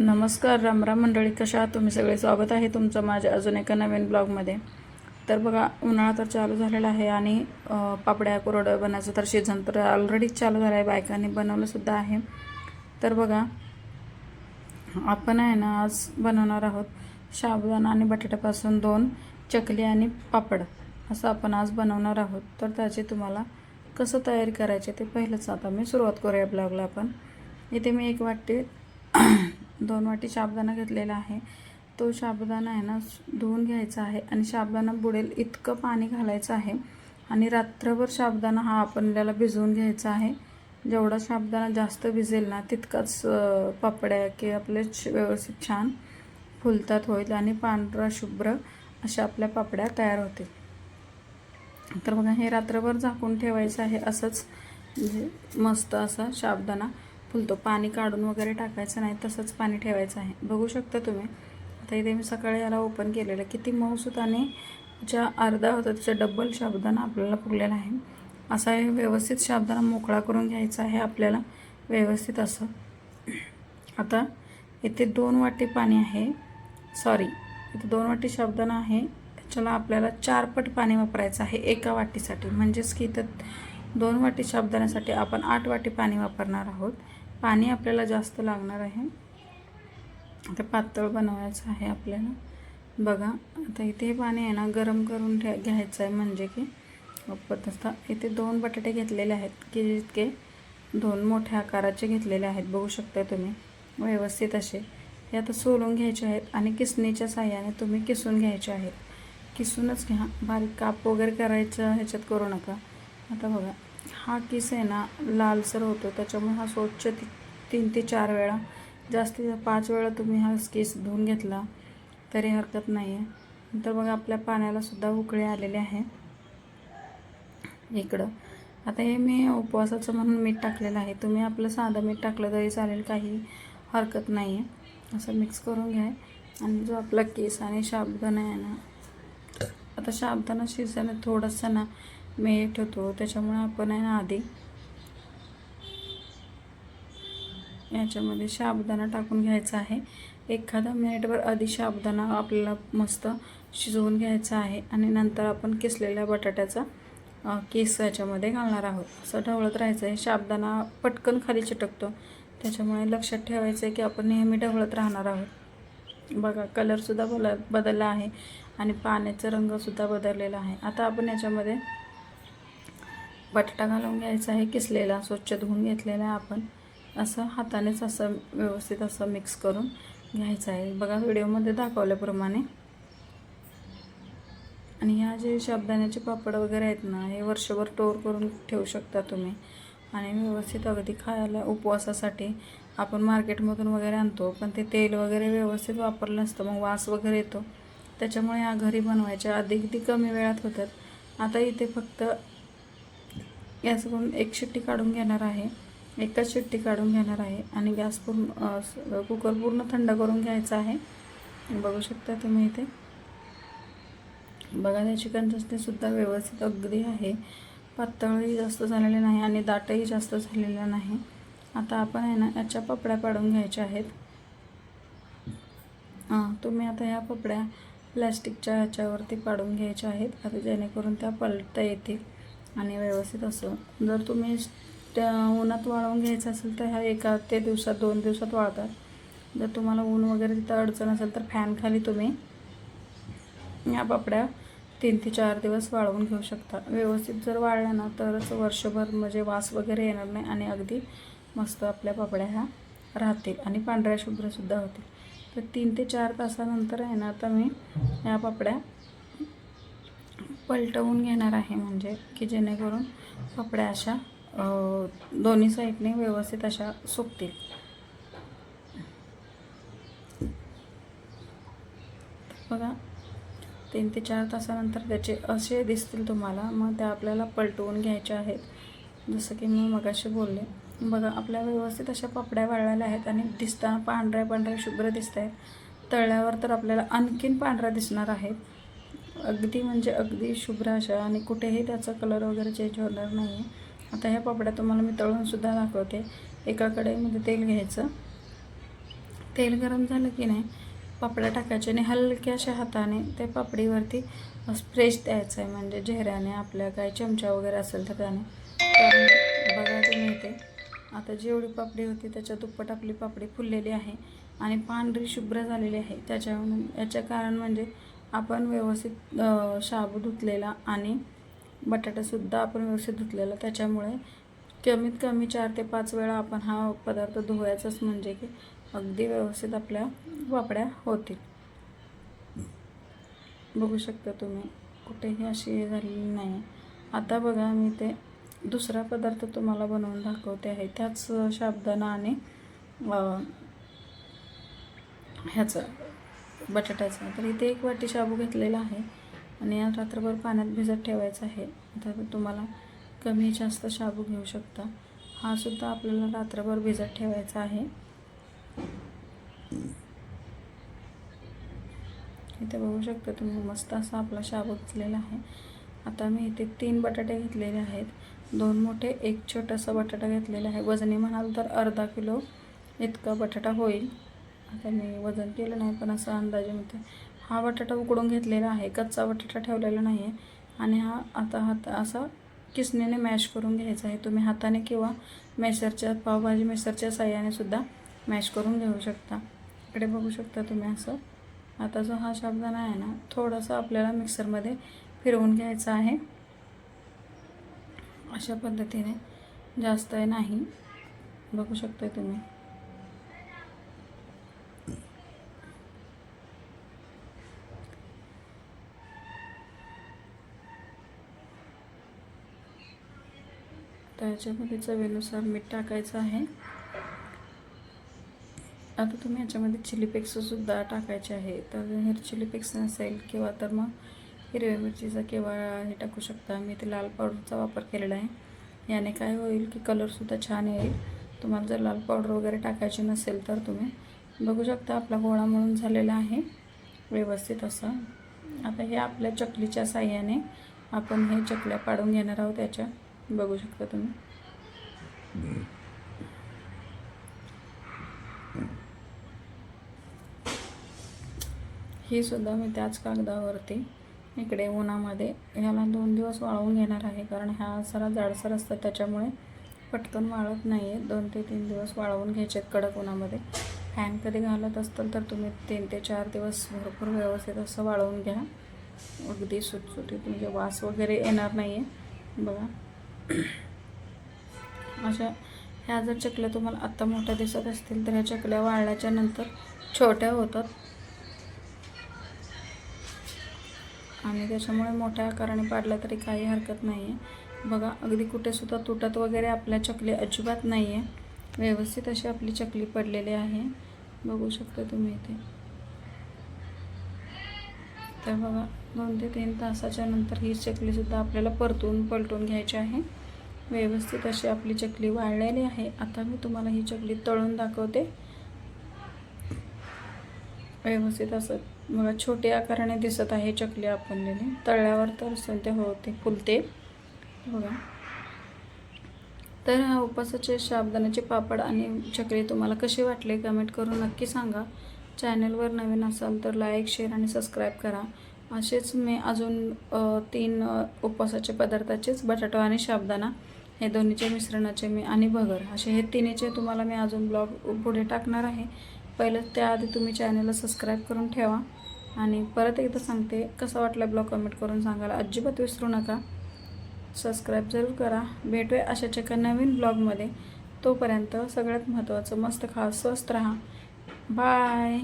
नमस्कार रामराम मंडळी कशा आहात तुम्ही? सगळे स्वागत आहे तुमचं माझ्या अजून एका नवीन ब्लॉगमध्ये. तर बघा उन्हाळा तर चालू झालेला आहे आणि पापड्या कुरडं बनायचं तर सीझन तर ऑलरेडीच चालू झालं आहे. बायकांनी बनवलंसुद्धा आहे. तर बघा आपण आहे ना आज बनवणार आहोत साबुदाणा आणि बटाट्यापासून दोन चकली आणि पापड. असं आपण आज बनवणार आहोत. तर त्याची तुम्हाला कसं तयारी करायची ते पहिलंच आता मी सुरुवात करूया ब्लॉगला आपण. इथे मी एक वाटी दोन वाटी साबुदाणा घेतलेला आहे. तो साबुदाणा आहे ना धुवून घ्यायचा आहे आणि साबुदाणा बुडेल इतकं पाणी घालायचं आहे आणि रात्रभर साबुदाणा हा आपल्याला भिजवून घ्यायचा आहे. जेवढा साबुदाणा जास्त भिजेल ना तितकाच पापड्या की आपले व्यवस्थित छान फुलतात होईल आणि पांढरा शुभ्र अशा आपल्या पापड्या तयार होतील. तर बघा हे रात्रभर झाकून ठेवायचं आहे असंच म्हणजे मस्त असा साबुदाणा फुलतो. पाणी काढून वगैरे टाकायचं नाही तसंच पाणी ठेवायचं आहे. बघू शकता तुम्ही. आता इथे मी सकाळी याला ओपन केलेलं. किती मऊसूत आणि ज्या अर्धा होता त्याच्या डबल शाबदाना आपल्याला फुगलेला आहे. असा हे व्यवस्थित शाबदाना मोकळा करून घ्यायचा आहे आपल्याला. व्यवस्थित असं. आता इथे दोन वाटी पाणी आहे. सॉरी इथे दोन वाटी शाबदाना आहे. त्याच्याला आपल्याला चारपट पाणी वापरायचं आहे एका वाटीसाठी. म्हणजेच की इथं दोन वाटी शाबदाण्यासाठी आपण आठ वाटी पाणी वापरणार आहोत. पाणी आपल्याला जास्त लागणार आहे. आता पातळ बनवायचं आहे आपल्याला. बघा आता इथे हे पाणी आहे ना गरम करून ठे घ्यायचं आहे म्हणजे की आता इथे दोन बटाटे घेतलेले आहेत की जितके दोन मोठ्या आकाराचे घेतलेले आहेत बघू शकता तुम्ही. व्यवस्थित असे. हे आता सोलून घ्यायचे आहेत आणि किसणीच्या साह्याने तुम्ही किसून घ्यायचे आहेत. किसूनच घ्या. बारीक काप वगैरे करायचं ह्याच्यात करू नका. आता बघा. हा किस आहे ना लालसर होतो. त्याच्यामुळे हा स्वच्छ ती तीन ते चार वेळा. जास्तीत पाच वेळा तुम्ही हा केस धुवून घेतला तरी हरकत नाही आहे नंतर बघा आपल्या पाण्याला सुद्धा उकळी आलेली आहे. इकडं. आता हे मी उपवासाचं म्हणून मीठ टाकलेलं आहे. तुम्ही आपलं साधं मीठ टाकलं तरी चालेल काही हरकत नाही आहे असं मिक्स करून घ्या. आणि जो आपला केस आणि साबुदाणा आहे ना आता साबुदाणा शिजायला थोडंसं ना मीठ होतो. त्याच्यामुळे आपण आहे ना आधी याच्यामध्ये साबुदाणा टाकून घ्यायचा आहे. एखादा मिनिटभर आधी साबुदाणा आपल्याला मस्त शिजवून घ्यायचा आहे आणि नंतर आपण किसलेल्या बटाट्याचा केस याच्यामध्ये घालणार आहोत. असं ढवळत राहायचं आहे. साबुदाणा पटकन खाली चिटकतो. त्याच्यामुळे लक्षात ठेवायचं आहे की आपण नेहमी ढवळत राहणार आहोत. बघा कलरसुद्धा बल बदलला आहे आणि पाण्याचा रंगसुद्धा बदललेला आहे. आता आपण याच्यामध्ये बटाटा घालून घ्यायचा आहे किसलेला स्वच्छ धुवून घेतलेला आहे आपण. असं हातानेच असं व्यवस्थित असं मिक्स करून घ्यायचं आहे. बघा व्हिडिओमध्ये दाखवल्याप्रमाणे. आणि ह्या जे शाबदाण्याचे पापड वगैरे आहेत ना हे वर्षभर स्टोअर करून ठेवू शकता तुम्ही. आणि व्यवस्थित अगदी खायला उपवासासाठी आपण मार्केटमधून वगैरे आणतो पण ते तेल वगैरे व्यवस्थित वापरलं नसतं मग वास वगैरे येतो. त्याच्यामुळे या घरी बनवायच्या अधिक ती कमी वेळात होतात. आता इथे फक्त गॅसवरून एक शिट्टी काढून घेणार आहे. एकच शिट्टी काढून घेणार आहे. आणि गॅस पूर्ण कुकर पूर्ण थंड करून घ्यायचा आहे. बघू शकता तुम्ही इथे. बघा त्याची कन्सिस्टन्सीसुद्धा व्यवस्थित अगदी आहे. पातळही जास्त झालेले नाही आणि दाटही जास्त झालेलं नाही. आता आपण आहे ना याच्या पपड्या पाडून घ्यायच्या आहेत. हां तुम्ही आता ह्या पपड्या प्लॅस्टिकच्या ह्याच्यावरती पाडून घ्यायच्या आहेत. आता जेणेकरून त्या पलटता येतील. आणि व्यवस्थित असं. जर तुम्ही त्या उन्हात वाळवून घ्यायचं असेल तर ह्या एका ते दिवसात दोन दिवसात वाळतात. जर तुम्हाला ऊन वगैरे तिथं अडचण असेल तर फॅनखाली तुम्ही या पापड्या तीन ते चार दिवस वाळवून घेऊ शकता. व्यवस्थित जर वाळल्या ना तरच वर्षभर म्हणजे वास वगैरे येणार नाही आणि अगदी मस्त आपल्या पापड्या ह्या राहतील आणि पांढऱ्या शुभ्रसुद्धा होतील. तर तीन ते चार तासानंतर आहे ना आता मी या पापड्या पलटवून घेणार आहे म्हणजे की जेणेकरून कपड्या अशा दोन्ही साईडने व्यवस्थित अशा सुकतील. बघा तीन ते चार तासानंतर त्याचे असे दिसतील तुम्हाला मग त्या आपल्याला पलटवून घ्यायच्या आहेत. जसं की मी मगाशी बोलले बघा आपल्या व्यवस्थित अशा पापड्या वाळलेल्या आहेत आणि दिसताना पांढऱ्या पांढऱ्या शुभ्र दिसत आहेत तळल्यावर तर आपल्याला आणखीन पांढऱ्या दिसणार आहेत अगदी म्हणजे अगदी शुभ्र अशा आणि कुठेही त्याचा कलर वगैरे चेंज होणार नाही आता ह्या पापड्या तुम्हाला मी तळूनसुद्धा दाखवते. एका कढईमध्ये तेल घ्यायचं. तेल गरम झालं की नाही पापड्या टाकायचे आणि हलक्याशा हाताने ते पापडीवरती स्प्रेश द्यायचं आहे म्हणजे चेहऱ्याने आपल्या काय चमचा वगैरे असेल तर त्याने. तर बघा तुम्ही इथे आता जेवढी पापडी होती त्याच्या दुप्पट आपली पापडी फुललेली आहे आणि पांढरी शुभ्र झालेली आहे. त्याच्या याच्या कारण म्हणजे आपण व्यवस्थित शाबू धुतलेला आणि बटाटासुद्धा आपण व्यवस्थित धुतलेला. त्याच्यामुळे कमीत कमी चार ते पाच वेळा आपण हा पदार्थ धुवायचाच म्हणजे की अगदी व्यवस्थित आपल्या वापड्या होतील. बघू शकता तुम्ही कुठेही अशी हे झालेली नाही. आता बघा मी ते दुसरा पदार्थ तुम्हाला बनवून दाखवते आहे. त्याच शाबदाना आणि ह्याचं बटाट्याचा तर इथे एक वाटी शाबू घेतलेला आहे आणि या रात्रभर पाण्यात भिजत ठेवायचा आहे. तर तुम्हाला कमी जास्त शाबू घेऊ शकता. हा सुद्धा आपल्याला रात्रभर भिजत ठेवायचा आहे. इथे बघू शकता तुम्ही मस्त असा आपला शाबू घेतलेला आहे. आता मी इथे तीन बटाटे घेतलेले आहेत. दोन मोठे एक छोटासा बटाटा घेतलेला आहे. वजनी म्हणाल तर अर्धा किलो इतका बटाटा होईल. आता मी वजन केलं नाही पण असं अंदाजे म्हणते हा बटाटा उकडून घेतलेला आहे कच्चा बटाटा ठेवलेला नाही आहे आणि हा आता हात असा किसणीने मॅश करून घ्यायचा आहे. तुम्ही हाताने किंवा मेसरच्या पावभाजी मेसरच्या साह्याने सुद्धा मॅश करून घेऊ शकता. इकडे बघू शकता तुम्ही असं. आता जो हा शाबदाना आहे ना थोडासा आपल्याला मिक्सरमध्ये फिरवून घ्यायचा आहे. अशा पद्धतीने जास्त नाही. बघू शकता तुम्ही. याच्यामध्ये चवीनुसार मीठ टाकायचं आहे. आता तुम्ही याच्यामध्ये चिली पेक्ससुद्धा टाकायचे आहे. तर हे चिली पेक्स नसेल किंवा तर मग हिरव्या मिरचीचा किंवा हे टाकू शकता. मी ते लाल पावडरचा वापर केलेला आहे. याने काय होईल की कलरसुद्धा छान येईल. तुम्हाला जर लाल पावडर वगैरे टाकायची नसेल तर तुम्ही बघू शकता आपला गोळा म्हणून झालेला आहे. व्यवस्थित असं. आता हे आपल्या चकलीच्या साह्याने आपण हे चकल्या पाडून घेणार आहोत त्याच्या बघू शकता तुम्ही. ही सुद्धा मी त्याच कागदावरती इकडे उन्हामध्ये ह्याला दोन दिवस वाळवून घेणार आहे. कारण ह्या सरा जाडसर असतात त्याच्यामुळे पटकन वाळत नाही आहे दोन ते तीन दिवस वाळवून घ्यायचे आहेत कडक उन्हामध्ये. फॅन कधी घालत असताल तर तुम्ही तीन ते चार दिवस भरपूर व्यवस्थित असं वाळवून घ्या. अगदी सुटसुटीत म्हणजे वास वगैरे येणार नाही आहे बघा. अशा ह्या जर चकल्या तुम्हाला आत्ता मोठ्या दिसत असतील तर ह्या चकल्या वाळल्याच्या नंतर छोट्या होतात. आणि त्याच्यामुळे मोठ्या आकाराने पाडल्या तरी काही हरकत नाही आहे बघा अगदी कुठेसुद्धा तुटत वगैरे आपल्या चकली अजिबात नाही आहे व्यवस्थित अशी आपली चकली पडलेली आहे. बघू शकता तुम्ही इथे. तर बघा दोन ते तीन तासाच्या नंतर ही चकलीसुद्धा आपल्याला परतून पलटून घ्यायची आहे. व्यवस्थित अशी आपली चकली वाळलेली आहे. आता मी तुम्हाला ही चकली तळून दाखवते. व्यवस्थित असं बघा छोट्या आकाराने दिसत आहे चकली आपणलेली तळल्यावर तर ते होते फुलते. बघा. तर हा उपासाचे शाबदानाचे पापड आणि चकली तुम्हाला कशी वाटले कमेंट करून नक्की सांगा. चॅनलवर नवीन असाल तर लाईक शेअर आणि सबस्क्राईब करा. असेच मी अजून तीन उपवासाचे पदार्थाचेच बटाटो आणि शाबदाना हे दोन्हीचे मिश्रणाचे मी आणि भगर. असे हे तिन्हीचे तुम्हाला मी अजून ब्लॉग पुढे टाकणार आहे. पहिलं त्याआधी तुम्ही चॅनलला सबस्क्राईब करून ठेवा. आणि परत एकदा सांगते कसा वाटला ब्लॉग कमेंट करून सांगायला अजिबात विसरू नका. सबस्क्राईब जरूर करा. भेटूया अशाच एका नवीन ब्लॉगमध्ये तोपर्यंत सगळ्यात महत्त्वाचं मस्त खा स्वस्त राहा. बाय